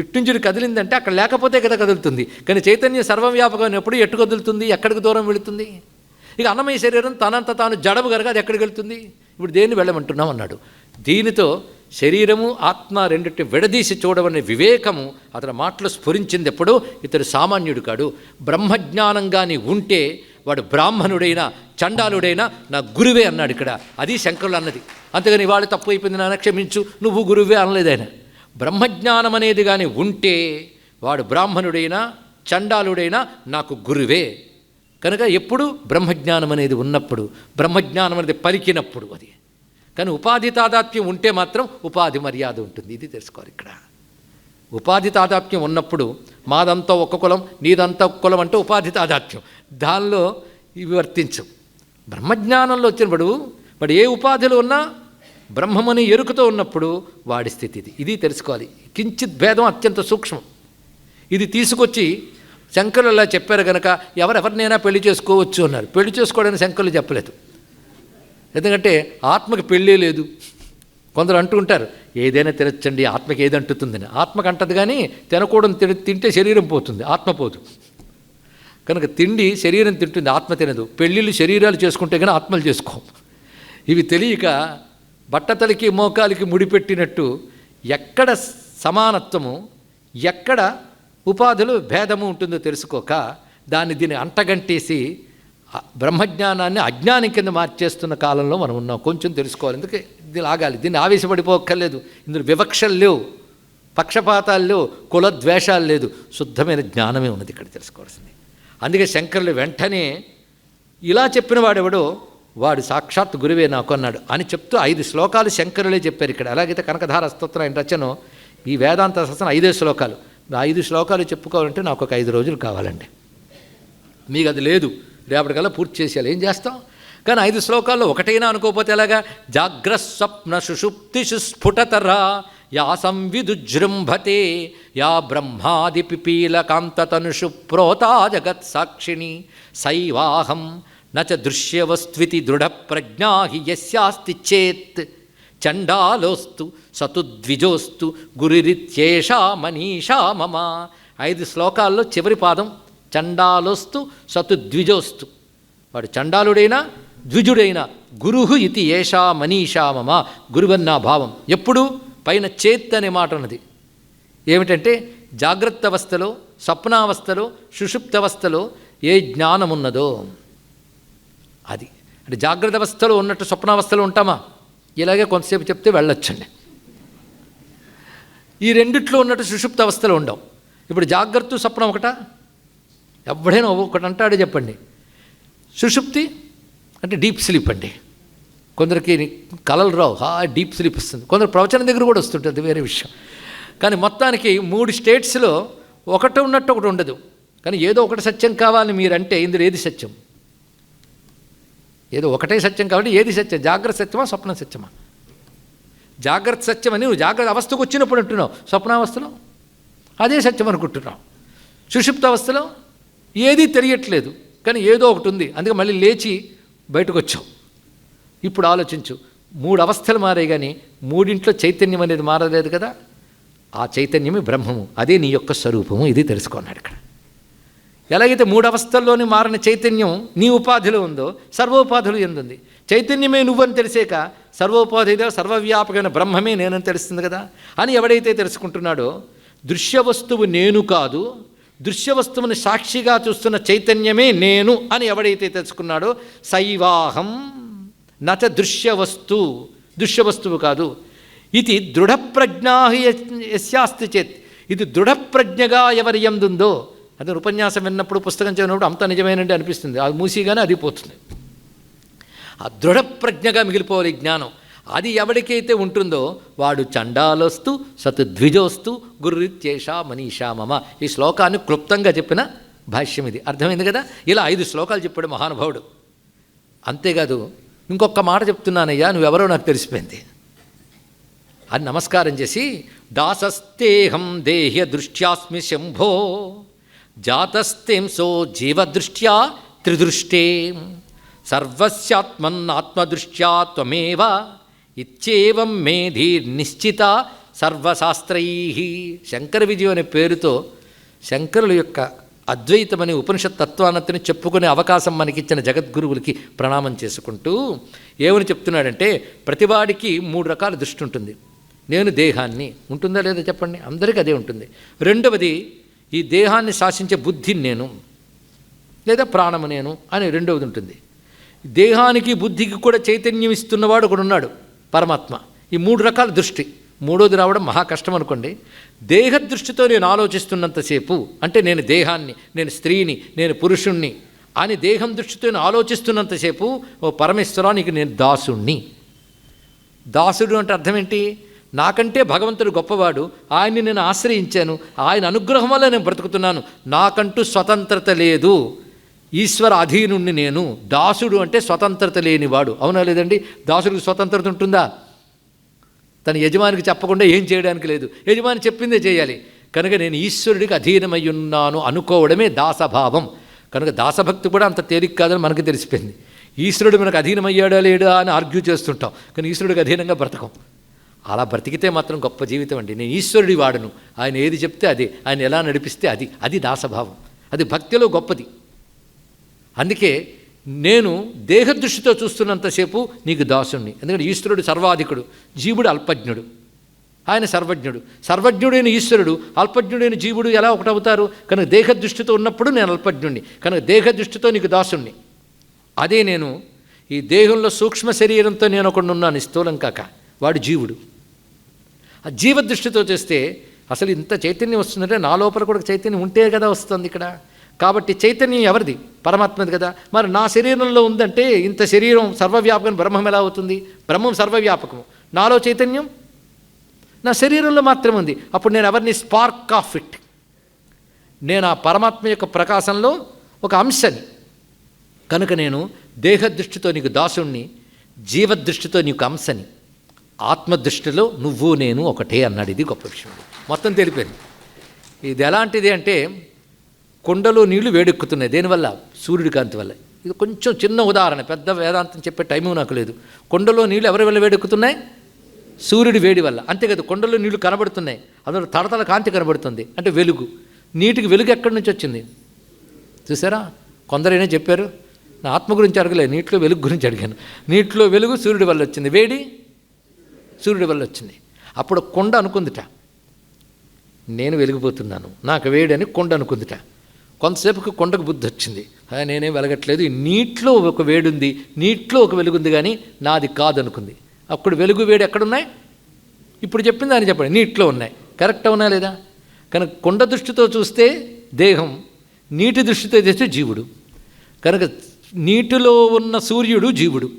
ఇట్టుంచుడు కదిలిందంటే అక్కడ లేకపోతే కదా కదులుతుంది. కానీ చైతన్యం సర్వవ్యాపకం ఎప్పుడు ఎట్టు కదులుతుంది? ఎక్కడికి దూరం వెళుతుంది? ఇక అన్నమయ శరీరం తనంత తాను జడము కనుక అది ఎక్కడికి వెళ్తుంది? ఇప్పుడు దేన్ని వెళ్ళమంటున్నాం అన్నాడు. దీనితో శరీరము ఆత్మ రెండింటిని విడదీసి చూడవనే వివేకము అతని మాటలు స్ఫురించింది ఎప్పుడు ఇతడు సామాన్యుడు కాడు. బ్రహ్మజ్ఞానం కానీ ఉంటే వాడు బ్రాహ్మణుడైనా చండాలుడైనా నా గురువే అన్నాడు ఇక్కడ. అది శంకరులు అన్నది. అంతేగాని ఇవాళ తప్పు అయిపోయింది నాన్న క్షమించు. నువ్వు గురువే అనలేదు ఆయన. బ్రహ్మజ్ఞానం అనేది కానీ ఉంటే వాడు బ్రాహ్మణుడైనా చండాలుడైనా నాకు గురువే. కనుక ఎప్పుడు బ్రహ్మజ్ఞానం అనేది ఉన్నప్పుడు బ్రహ్మజ్ఞానం అనేది పలికినప్పుడు అది. కానీ ఉపాధి తాదాత్మ్యం ఉంటే మాత్రం ఉపాధి మర్యాద ఉంటుంది. ఇది తెలుసుకోవాలి ఇక్కడ. ఉపాధి తాదాత్మ్యం ఉన్నప్పుడు మాదంతా ఒక్క కులం నీదంతా ఒక్క కులం అంటే ఉపాధి తాదాత్మ్యం. దానిలో ఇవి వర్తించవు. బ్రహ్మజ్ఞానంలో వచ్చినప్పుడు వాడు ఏ ఉపాధిలో ఉన్నా బ్రహ్మమని ఎరుకతో ఉన్నప్పుడు వాడి స్థితి ఇది. ఇది తెలుసుకోవాలి. కించిత్ భేదం అత్యంత సూక్ష్మం. ఇది తీసుకొచ్చి శంకరులు అలా చెప్పారు కనుక ఎవరెవరినైనా పెళ్ళి చేసుకోవచ్చు అన్నారు. పెళ్ళి చేసుకోవడానికి శంకరులు చెప్పలేదు. ఎందుకంటే ఆత్మకి పెళ్ళే లేదు. కొందరు అంటూ ఉంటారు ఏదైనా తినచ్చండి ఆత్మకి ఏది అంటుతుందని. ఆత్మకి అంటది కానీ తినకూడదు తిన తింటే శరీరం పోతుంది ఆత్మ పోదు. కనుక తిండి శరీరం తింటుంది ఆత్మ తినదు. పెళ్ళిళ్ళు శరీరాలు చేసుకుంటే కానీ ఆత్మలు చేసుకోం. ఇవి తెలియక బట్టతలికి మోకాలికి ముడిపెట్టినట్టు ఎక్కడ సమానత్వము ఎక్కడ ఉపాధులు భేదము ఉంటుందో తెలుసుకోక దాన్ని దీన్ని అంటగంటేసి బ్రహ్మజ్ఞానాన్ని అజ్ఞానం కింద మార్చేస్తున్న కాలంలో మనం ఉన్నాం. కొంచెం తెలుసుకోవాలి. ఎందుకే దీన్ని లాగాలి? దీన్ని ఆవేశపడిపోక్కర్లేదు. ఇందులో వివక్షలు లేవు. పక్షపాతాలు లేవు. కుల ద్వేషాలు లేదు. శుద్ధమైన జ్ఞానమే ఉన్నది ఇక్కడ తెలుసుకోవాల్సింది. అందుకే శంకరులు వెంటనే ఇలా చెప్పిన వాడెవడో వాడు సాక్షాత్ గురువే నాకు అన్నాడు. అని చెప్తూ ఐదు శ్లోకాలు శంకరులే చెప్పారు ఇక్కడ. ఎలాగైతే కనకధార స్తోత్రం ఆయన రచన. ఈ వేదాంత శాస్త్రం ఐదే శ్లోకాలు. ఐదు శ్లోకాలు చెప్పుకోవాలంటే నాకు ఒక ఐదు రోజులు కావాలండి. మీకు అది లేదు. రేపటికల్లా పూర్తి చేసేయాలి. ఏం చేస్తాం? కానీ ఐదు శ్లోకాల్లో ఒకటైనా అనుకోకపోతే ఎలాగా? జాగ్రస్వప్న సుషుప్తి సుషుప్తిషు యా సంవిదుజృంభతే యా బ్రహ్మాది పిపీల కాంతతనుషు ప్రోతా జగత్ సాక్షిణి సైవాహం నచ దృశ్యవస్త్వితి దృఢప్రజ్ఞా హి యస్యాస్తి చేత్. చండాలోస్తు సతు ద్విజోస్తు గురిరిత్యేషా మనీషా మమ. ఐదు శ్లోకాల్లో చివరి పాదం చండాలోస్తు సతు ద్విజోస్తు. వాడు చండాలుడైనా ద్విజుడైనా గురుహు ఇది ఏషా మనీషా మమ. గురువన్నా భావం. ఎప్పుడు? పైన చేత్ అనే మాట ఉన్నది. ఏమిటంటే జాగ్రత్త అవస్థలో స్వప్నావస్థలో సుషుప్తవస్థలో ఏ జ్ఞానమున్నదో. అది. అంటే జాగ్రత్త అవస్థలో ఉన్నట్టు స్వప్నావస్థలో ఉంటామా? ఇలాగే కొంతసేపు చెప్తే వెళ్ళొచ్చండి. ఈ రెండిట్లో ఉన్నట్టు సుషుప్త అవస్థలో ఉండవు ఇప్పుడు జాగ్రత్త స్వప్నం ఒకట? ఎవడైనా ఒకటి అంటాడో చెప్పండి. సుషుప్తి అంటే డీప్ స్లీప్ అండి. కొందరికి కలలు రావు. హా డీప్ స్లీప్ వస్తుంది. కొందరు ప్రవచనం దగ్గర కూడా వస్తుంటుంది వేరే విషయం. కానీ మొత్తానికి మూడు స్టేట్స్లో ఒకటి ఉన్నట్టు ఒకటి ఉండదు. కానీ ఏదో ఒకటి సత్యం కావాలని మీరంటే ఇందులో ఏది సత్యం? ఏదో ఒకటే సత్యం కాబట్టి ఏది సత్యం? జాగ్రత్త సత్యమా స్వప్న సత్యమా? జాగ్రత్త సత్యం అని నువ్వు జాగ్రత్త అవస్థకు వచ్చినప్పుడు అంటున్నావు. స్వప్నావస్థలో అదే సత్యం అనుకుంటున్నావు. సుషుప్త అవస్థలో? ఏదీ తెలియట్లేదు. కానీ ఏదో ఒకటి ఉంది. అందుకే మళ్ళీ లేచి బయటకు వచ్చావు ఇప్పుడు ఆలోచించు. మూడు అవస్థలు మారాయి కానీ మూడింట్లో చైతన్యం అనేది మారలేదు కదా? ఆ చైతన్యమే బ్రహ్మము. అదే నీ యొక్క స్వరూపము. ఇది తెలుసుకున్నాడు ఇక్కడ. ఎలాగైతే మూడు అవస్థల్లోని మారిన చైతన్యం నీ ఉపాధిలో ఉందో సర్వోపాధులు ఎందుంది? చైతన్యమే నువ్వని తెలిసాక సర్వోపాధిలో సర్వవ్యాపకమైన బ్రహ్మమే నేనని తెలుస్తుంది కదా? అని ఎవడైతే తెలుసుకుంటున్నాడో దృశ్య వస్తువు నేను కాదు దృశ్య వస్తువుని సాక్షిగా చూస్తున్న చైతన్యమే నేను అని ఎవడైతే తెలుసుకున్నాడో శైవాహం నచ దృశ్య వస్తు దృశ్య వస్తువు కాదు. ఇది దృఢప్రజ్ఞా యస్యాస్తి చేత్. ఇది దృఢప్రజ్ఞగా ఎవరి ఎందుందో అదే ఉపన్యాసం విన్నప్పుడు పుస్తకం చదివినప్పుడు అంత నిజమేనండి అనిపిస్తుంది. అది మూసిగానే అది పోతుంది ఆ దృఢప్రజ్ఞగా మిగిలిపోవాలి జ్ఞానం. అది ఎవరికైతే ఉంటుందో వాడు చండాలోస్తు సత్ ద్విజోస్తు గురురిత్యేషా మనీషా మమ. ఈ శ్లోకాన్ని క్లుప్తంగా చెప్పిన భాష్యం ఇది. అర్థమైంది కదా? ఇలా ఐదు శ్లోకాలు చెప్పాడు మహానుభావుడు. అంతేకాదు ఇంకొక మాట చెప్తున్నానయ్యా నువ్వెవరో నాకు తెలిసిపోయింది. అని నమస్కారం చేసి దాసస్తేహం దేహ్య దృష్ట్యాస్మి శంభో జాతస్తేంసో జీవదృష్ట్యా త్రిదృష్టే. సర్వస్యాత్మన్నాత్మదృష్ట్యా త్వమేవ. ఇచ్చేవం మేధీర్నిశ్చిత సర్వశాస్త్రై. శంకర విజయం అనే పేరుతో శంకరుల యొక్క అద్వైతమనే ఉపనిషత్ తత్వాన్నతిని చెప్పుకునే అవకాశం మనకిచ్చిన జగద్గురువులకి ప్రణామం చేసుకుంటూ ఏమని చెప్తున్నాడంటే ప్రతివాడికి మూడు రకాల దృష్టి ఉంటుంది. నేను దేహాన్ని. ఉంటుందా లేదా చెప్పండి? అందరికీ అదే ఉంటుంది. రెండవది ఈ దేహాన్ని శాసించే బుద్ధిని నేను లేదా ప్రాణము నేను అని రెండవది ఉంటుంది. దేహానికి బుద్ధికి కూడా చైతన్యం ఇస్తున్నవాడు ఒకడు ఉన్నాడు పరమాత్మ. ఈ మూడు రకాల దృష్టి. మూడోది రావడం మహా కష్టం అనుకోండి. దేహ దృష్టితో నేను ఆలోచిస్తున్నంతసేపు అంటే నేను దేహాన్ని నేను స్త్రీని నేను పురుషుణ్ణి అని దేహం దృష్టితో నేను ఆలోచిస్తున్నంతసేపు ఓ పరమేశ్వరానికి నేను దాసుణ్ణి. దాసుడు అంటే అర్థం ఏంటి? నాకంటే భగవంతుడు గొప్పవాడు. ఆయన్ని నేను ఆశ్రయించాను. ఆయన అనుగ్రహం వల్ల నేను బ్రతుకుతున్నాను. నాకంటూ స్వతంత్రత లేదు. ఈశ్వర అధీనుణ్ణి నేను. దాసుడు అంటే స్వతంత్రత లేనివాడు. అవునా లేదండి? దాసుడికి స్వతంత్రత ఉంటుందా? తన యజమానికి చెప్పకుండా ఏం చేయడానికి లేదు. యజమాని చెప్పిందే చేయాలి. కనుక నేను ఈశ్వరుడికి అధీనమై ఉన్నాను అనుకోవడమే దాసభావం. కనుక దాసభక్తి కూడా అంత తేలిక కాదని మనకి తెలిసిపోయింది. ఈశ్వరుడు మనకు అధీనమయ్యాడా లేడా అని ఆర్గ్యూ చేస్తుంటాం. కానీ ఈశ్వరుడికి అధీనంగా బ్రతకం. అలా బ్రతికితే మాత్రం గొప్ప జీవితం అండి. నేను ఈశ్వరుడి వాడను. ఆయన ఏది చెప్తే అది. ఆయన ఎలా నడిపిస్తే అది. అది దాసభావం అది భక్తిలో గొప్పది. అందుకే నేను దేహదృష్టితో చూస్తున్నంతసేపు నీకు దాసుణ్ణి. ఎందుకంటే ఈశ్వరుడు సర్వాధికుడు. జీవుడు అల్పజ్ఞుడు. ఆయన సర్వజ్ఞుడు. సర్వజ్ఞుడైన ఈశ్వరుడు అల్పజ్ఞుడైన జీవుడు ఎలా ఒకటవుతారు? కనుక దేహదృష్టితో ఉన్నప్పుడు నేను అల్పజ్ఞుణ్ణి. కనుక దేహదృష్టితో నీకు దాసుణ్ణి. అదే నేను ఈ దేహంలో సూక్ష్మ శరీరంతో నేను ఒకడు ఉన్నాను స్థూలం కాక. వాడు జీవుడు. ఆ జీవదృష్టితో చేస్తే అసలు ఇంత చైతన్యం వస్తుందంటే నా లోపల కూడా చైతన్యం ఉంటే కదా వస్తుంది ఇక్కడ. కాబట్టి చైతన్యం ఎవరిది? పరమాత్మది కదా. మరి నా శరీరంలో ఉందంటే ఇంత శరీరం సర్వవ్యాపకం బ్రహ్మం ఎలా అవుతుంది? బ్రహ్మం సర్వవ్యాపకము. నాలో చైతన్యం? నా శరీరంలో మాత్రమే ఉంది. అప్పుడు నేను ఎవరిని? Spark of it. నేను ఆ పరమాత్మ యొక్క ప్రకాశంలో ఒక అంశని. కనుక నేను దేహదృష్టితో నీకు దాసుణ్ణి జీవదృష్టితో నీకు అంశని. ఆత్మదృష్టిలో నువ్వు నేను ఒకటే అన్నాడు. ఇది గొప్ప విషయం. మొత్తం తెలిపారు ఇది ఎలాంటిది అంటే కొండలో నీళ్ళు వేడెక్కుతున్నాయి. దేనివల్ల? సూర్యుడి కాంతి వల్ల. ఇది కొంచెం చిన్న ఉదాహరణ. పెద్ద వేదాంతం చెప్పే టైము నాకు లేదు. కొండలో నీళ్ళు ఎవరి వల్ల వేడెక్కుతున్నాయి? సూర్యుడి వేడి వల్ల. అంతేకాదు కొండలో నీళ్ళు కనబడుతున్నాయి. అందులో తడతల కాంతి కనబడుతుంది. అంటే వెలుగు. నీటికి వెలుగు ఎక్కడి నుంచి వచ్చింది? చూసారా? కొందరైనా చెప్పారు నా ఆత్మ గురించి అడగలేదు నీటిలో వెలుగు గురించి అడిగాను. నీటిలో వెలుగు సూర్యుడి వల్ల వచ్చింది. వేడి? సూర్యుడి వల్ల వచ్చింది. అప్పుడు కొండ అనుకుందిట. నేను వెలిగిపోతున్నాను. నాకు వేడని కొండ అనుకుందిట. కొంతసేపుకి కొండకు బుద్ధి వచ్చింది. నేనేం వెలగట్లేదు. నీటిలో ఒక వేడుంది నీటిలో ఒక వెలుగుంది కానీ నాది కాదనుకుంది. అప్పుడు వెలుగు వేడి ఎక్కడున్నాయి? ఇప్పుడు చెప్పింది అని చెప్పండి. నీటిలో ఉన్నాయి. కరెక్ట్ అవునా లేదా? కనుక కొండ దృష్టితో చూస్తే దేహం నీటి దృష్టితో చేస్తే జీవుడు. కనుక నీటిలో ఉన్న సూర్యుడు జీవుడు.